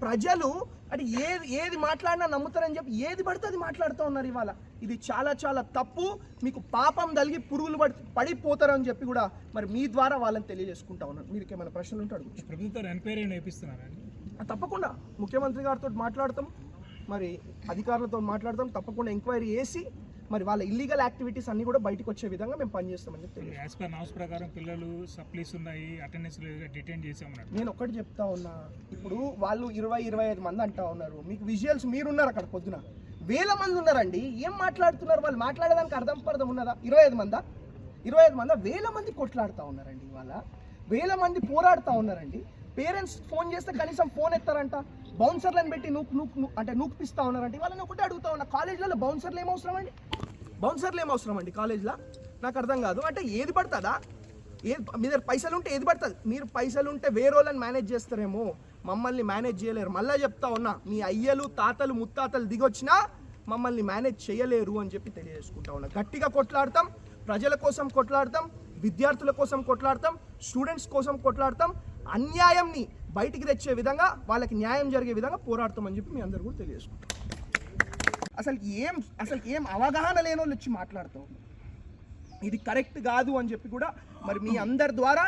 ప్రజలు అంటే ఏది ఏది మాట్లాడినా నమ్ముతారని చెప్పి ఏది పడితే అది మాట్లాడుతూ ఉన్నారు ఇవాళ. ఇది చాలా చాలా తప్పు. మీకు పాపం తలిగి పురుగులు పడి పడిపోతారని చెప్పి కూడా మరి మీ ద్వారా వాళ్ళని తెలియజేసుకుంటా ఉన్నారు మీరు ఏమైనా ప్రశ్నలు ఉంటే అడుగు. ప్రభుత్వం ఎన్క్వైరీ నేర్పిస్తున్నారండి ఆ, తప్పకుండా. ముఖ్యమంత్రి గారితో మాట్లాడతాం. మరి అధికారులతో మాట్లాడతాం. తప్పకుండా ఎంక్వైరీ చేసి మరి వాళ్ళ ఇల్లీగల్ యాక్టివిటీస్ అన్ని కూడా బయటకు వచ్చే విధంగా మేము పనిచేస్తామని చెప్పి తెలియజేస్తాం. యాజ్ పర్ నామ్స్ ప్రకారం పిల్లలు సప్లీస్ ఉన్నాయి అటెండెన్స్ డిటైన్ నేను ఒకటి చెప్తా ఉన్నా. ఇప్పుడు వాళ్ళు ఇరవై ఇరవై ఐదు మంది అంటా ఉన్నారు. మీకు విజువల్స్ మీరున్నారు అక్కడ పొద్దున. వేల మంది ఉన్నారండి. ఏం మాట్లాడుతున్నారు వాళ్ళు? మాట్లాడేదానికి అర్థం పర్థం ఉన్నదా? ఇరవై ఐదు మందా? ఇరవై ఐదు మందా? వేల మంది కొట్లాడుతూ ఉన్నారండి ఇవాళ. వేల మంది పోరాడుతూ ఉన్నారండి. పేరెంట్స్ ఫోన్ చేస్తే కనీసం ఫోన్ ఎత్తారంట. బౌన్సర్లను పెట్టి నూక్ నూక్ అంటే నూక్పిస్తా ఉన్నారంటే. వాళ్ళని ఒకటే అడుగుతా ఉన్నా. కాలేజ్లలో బౌన్సర్లు ఏం అండి? బౌన్సర్లు ఏమవసరం అండి కాలేజ్లో? నాకు అర్థం కాదు. అంటే ఏది పడుతుందా? ఏది మీ దగ్గర పైసలు ఉంటే ఏది పడుతుంది? మీరు పైసలు ఉంటే వేరే వాళ్ళని మేనేజ్ చేస్తారేమో. మమ్మల్ని మేనేజ్ చేయలేరు. మళ్ళీ చెప్తా ఉన్నా మీ అయ్యలు తాతలు ముత్తాతలు దిగొచ్చినా మమ్మల్ని మేనేజ్ చేయలేరు అని చెప్పి తెలియజేసుకుంటా ఉన్నా. గట్టిగా కొట్లాడతాం. ప్రజల కోసం కొట్లాడతాం. విద్యార్థుల కోసం కొట్లాడతాం. స్టూడెంట్స్ కోసం కొట్లాడతాం. అన్యాయంని బయటికి తెచ్చే విధంగా వాళ్ళకి న్యాయం జరిగే విధంగా పోరాడతామని చెప్పి మీ అందరు కూడా తెలియజేసుకుంటాం అసలు ఏం అసలు ఏం అవగాహన లేని వాళ్ళు వచ్చి మాట్లాడుతూ ఇది కరెక్ట్ కాదు అని చెప్పి కూడా మరి మీ అందరి ద్వారా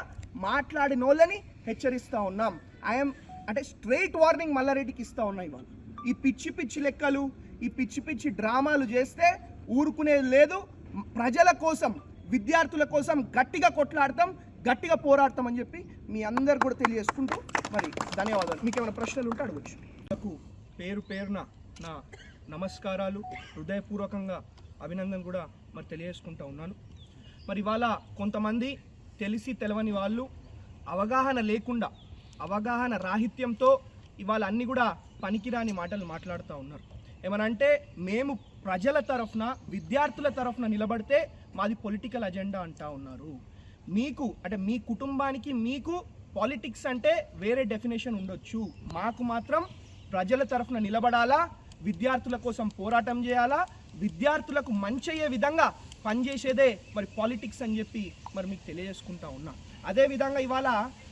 మాట్లాడిన వాళ్ళని హెచ్చరిస్తూ ఉన్నాం. ఐఎమ్ అంటే స్ట్రైట్ వార్నింగ్ మల్లారెడ్డికి ఇస్తూ ఉన్నాయి వాళ్ళు. ఈ పిచ్చి పిచ్చి లెక్కలు ఈ పిచ్చి పిచ్చి డ్రామాలు చేస్తే ఊరుకునేది లేదు. ప్రజల కోసం విద్యార్థుల కోసం గట్టిగా కొట్లాడతాం. గట్టిగా పోరాడతాం అని చెప్పి మీ అందరు కూడా తెలియజేసుకుంటూ మరి ధన్యవాదాలు. మీకు ఏమైనా ప్రశ్నలు ఉంటే అడగచ్చు. నాకు పేరు పేరున నా నమస్కారాలు హృదయపూర్వకంగా అభినందన కూడా మరి తెలియజేసుకుంటా ఉన్నాను. మరి ఇవాళ కొంతమంది తెలిసి తెలవని వాళ్ళు అవగాహన లేకుండా అవగాహన రాహిత్యంతో ఇవాళ అన్ని కూడా పనికిరాని మాటలు మాట్లాడుతూ ఉన్నారు. ఏమనంటే మేము ప్రజల తరఫున విద్యార్థుల తరఫున నిలబడితే మాది పొలిటికల్ అజెండా అంటా ఉన్నారు. మీకు అంటే మీ కుటుంబానికి మీకు పాలిటిక్స్ అంటే వేరే డెఫినేషన్ ఉండొచ్చు. మాకు మాత్రం ప్రజల తరఫున నిలబడాలా విద్యార్థుల కోసం పోరాటం చేయాలా విద్యార్థులకు మంచి అయ్యే విధంగా పనిచేసేదే మరి పాలిటిక్స్ అని చెప్పి మరి మీకు తెలియజేసుకుంటా ఉన్నా. అదే విధంగా ఇవాళ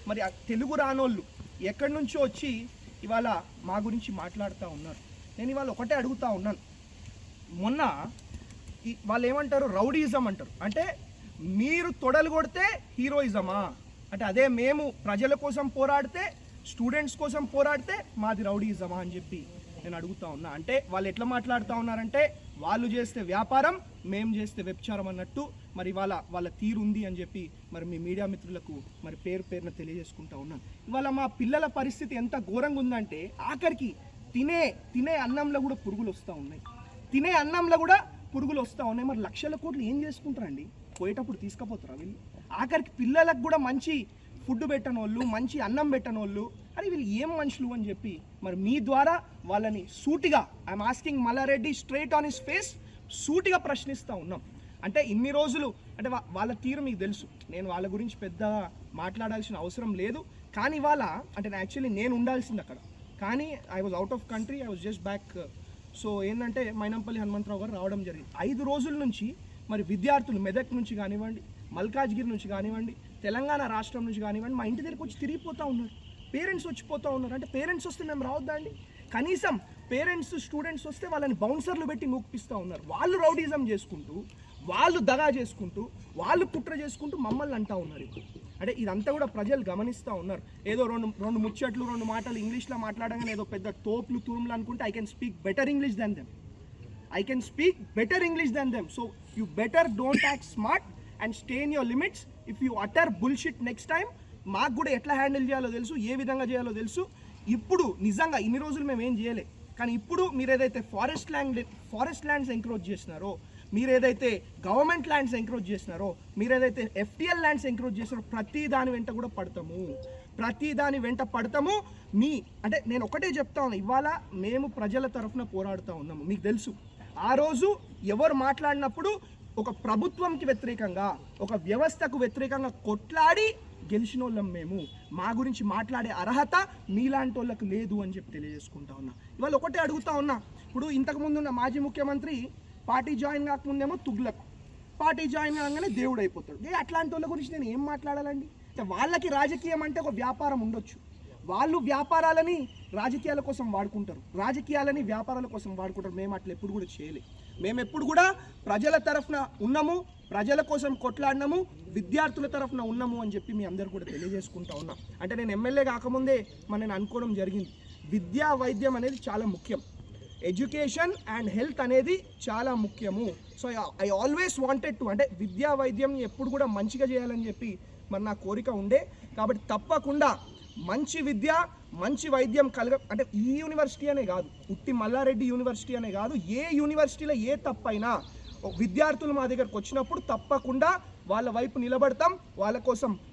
మరి తెలుగు రానోళ్ళు ఎక్కడి నుంచో వచ్చి ఇవాళ మా గురించి మాట్లాడుతూ ఉన్నారు. నేను ఇవాళ ఒకటే అడుగుతా ఉన్నాను. మొన్న వాళ్ళు ఏమంటారు రౌడీజం అంటారు. అంటే మీరు తొడలు కొడితే హీరోయిజమా? అంటే అదే మేము ప్రజల కోసం పోరాడితే స్టూడెంట్స్ కోసం పోరాడితే మాది రౌడీయిజమా అని చెప్పి నేను అడుగుతా ఉన్నా. అంటే వాళ్ళు ఎట్లా మాట్లాడుతూ ఉన్నారంటే వాళ్ళు చేస్తే వ్యాపారం మేము చేస్తే వ్యభిచారం అన్నట్టు మరి ఇవాళ వాళ్ళ తీరు ఉంది అని చెప్పి మరి మీ మీడియా మిత్రులకు మరి పేరు పేరున తెలియజేసుకుంటా ఉన్నాను. ఇవాళ మా పిల్లల పరిస్థితి ఎంత ఘోరంగా ఉందంటే ఆఖరికి తినే తినే అన్నంలో కూడా పురుగులు వస్తూ ఉన్నాయి. తినే అన్నంలో కూడా పురుగులు వస్తూ ఉన్నాయి. మరి లక్షల కోట్లు ఏం చేసుకుంటారండి? పోయేటప్పుడు తీసుకుపోతారా వీళ్ళు? ఆఖరికి పిల్లలకు కూడా మంచి ఫుడ్ పెట్టని వాళ్ళు మంచి అన్నం పెట్టని వాళ్ళు అని వీళ్ళు ఏం మనుషులు అని చెప్పి మరి మీ ద్వారా వాళ్ళని సూటిగా I'm asking Malla Reddy straight on his face సూటిగా ప్రశ్నిస్తూ ఉన్నాం. అంటే ఇన్ని రోజులు అంటే వాళ్ళ తీరు మీకు తెలుసు. నేను వాళ్ళ గురించి పెద్దగా మాట్లాడాల్సిన అవసరం లేదు. కానీ వాళ్ళ అంటే యాక్చువల్లీ నేను ఉండాల్సింది అక్కడ. కానీ I was out of country I was just back so ఏంటంటే మైనంపల్లి హనుమంతరావు గారు రావడం జరిగింది. ఐదు రోజుల నుంచి మరి విద్యార్థులు మెదక్ నుంచి కానివ్వండి మల్కాజ్గిరి నుంచి కానివ్వండి తెలంగాణ రాష్ట్రం నుంచి కానివ్వండి మా ఇంటి దగ్గరికి వచ్చి తిరిగిపోతూ ఉన్నారు. పేరెంట్స్ వచ్చిపోతూ ఉన్నారు. అంటే పేరెంట్స్ వస్తే మేము రావద్దండి కనీసం పేరెంట్స్ స్టూడెంట్స్ వస్తే వాళ్ళని బౌన్సర్లు పెట్టి నూక్పిస్తూ ఉన్నారు. వాళ్ళు రౌడీజం చేసుకుంటూ వాళ్ళు దగా చేసుకుంటూ వాళ్ళు కుట్ర చేసుకుంటూ మమ్మల్ని అంటా ఉన్నారు ఇప్పుడు. అంటే ఇదంతా కూడా ప్రజలు గమనిస్తూ ఉన్నారు. ఏదో రెండు రెండు ముచ్చట్లు రెండు మాటలు ఇంగ్లీష్లో మాట్లాడగానే ఏదో పెద్ద తోపులు తూములు అనుకుంటే I can speak better English than them I can speak better English than them so you better don't act smart and stay in your limits if you utter bullshit next time మాకు కూడా ఎట్లా handle చేయాలో తెలుసు ఏ విధంగా చేయాలో తెలుసు. ఇప్పుడు నిజంగా ఇన్ని రోజులు మేము ఏం చేయలే. కానీ ఇప్పుడు మీరు ఏదైతే forest land forest lands encroach చేస్తున్నారో మీరు ఏదైతే గవర్నమెంట్ ల్యాండ్స్ ఎంక్రోజ్ చేసినారో మీరు ఏదైతే ఎఫ్టిఎల్ ల్యాండ్స్ ఎంక్రోజ్ చేసినారో ప్రతి దాని వెంట కూడా పడతాము. ప్రతి దాని వెంట పడతాము. మీ అంటే నేను ఒకటే చెప్తా ఉన్నా ఇవాళ మేము ప్రజల తరఫున పోరాడుతూ ఉన్నాము. మీకు తెలుసు. ఆ రోజు ఎవరు మాట్లాడినప్పుడు ఒక ప్రభుత్వంకి వ్యతిరేకంగా ఒక వ్యవస్థకు వ్యతిరేకంగా కొట్లాడి గెలిచిన వాళ్ళం మేము. మా గురించి మాట్లాడే అర్హత మీలాంటి వాళ్ళకు లేదు అని చెప్పి తెలియజేసుకుంటా ఉన్నా. ఇవాళ ఒకటే అడుగుతా ఉన్నా. ఇప్పుడు ఇంతకుముందు ఉన్న మాజీ ముఖ్యమంత్రి పార్టీ జాయిన్ కాకముందేమో తుగ్లకు. పార్టీ జాయిన్ కాగానే దేవుడు అయిపోతాడు. ఏ అట్లాంటి వాళ్ళ గురించి నేను ఏం మాట్లాడాలండి? అంటే వాళ్ళకి రాజకీయం అంటే ఒక వ్యాపారం ఉండొచ్చు. వాళ్ళు వ్యాపారాలని రాజకీయాల కోసం వాడుకుంటారు. రాజకీయాలని వ్యాపారాల కోసం వాడుకుంటారు. మేము అట్లా ఎప్పుడు కూడా చేయలేదు మేము ఎప్పుడు కూడా ప్రజల తరఫున ఉన్నాము ప్రజల కోసం కొట్లాడినాము విద్యార్థుల తరఫున ఉన్నాము అని చెప్పి మీ అందరు కూడా తెలియజేసుకుంటా ఉన్నాం. అంటే నేను ఎమ్మెల్యే కాకముందే మన నేను అనుకోవడం జరిగింది. విద్యా వైద్యం అనేది చాలా ముఖ్యం. ఎడ్యుకేషన్ అండ్ హెల్త్ అనేది చాలా ముఖ్యము. So I always wanted to అంటే విద్యా వైద్యం ఎప్పుడు కూడా మంచిగా చేయాలని చెప్పి మరి నా కోరిక ఉండే. కాబట్టి తప్పకుండా మంచి విద్య మంచి వైద్యం కలగ అంటే ఈ యూనివర్సిటీ అనే కాదు ఉట్టి మల్లారెడ్డి యూనివర్సిటీ అనే కాదు ఏ యూనివర్సిటీలో ఏ తప్పైనా విద్యార్థులు మా దగ్గరకు వచ్చినప్పుడు తప్పకుండా వాళ్ళ వైపు నిలబడతాం వాళ్ళ కోసం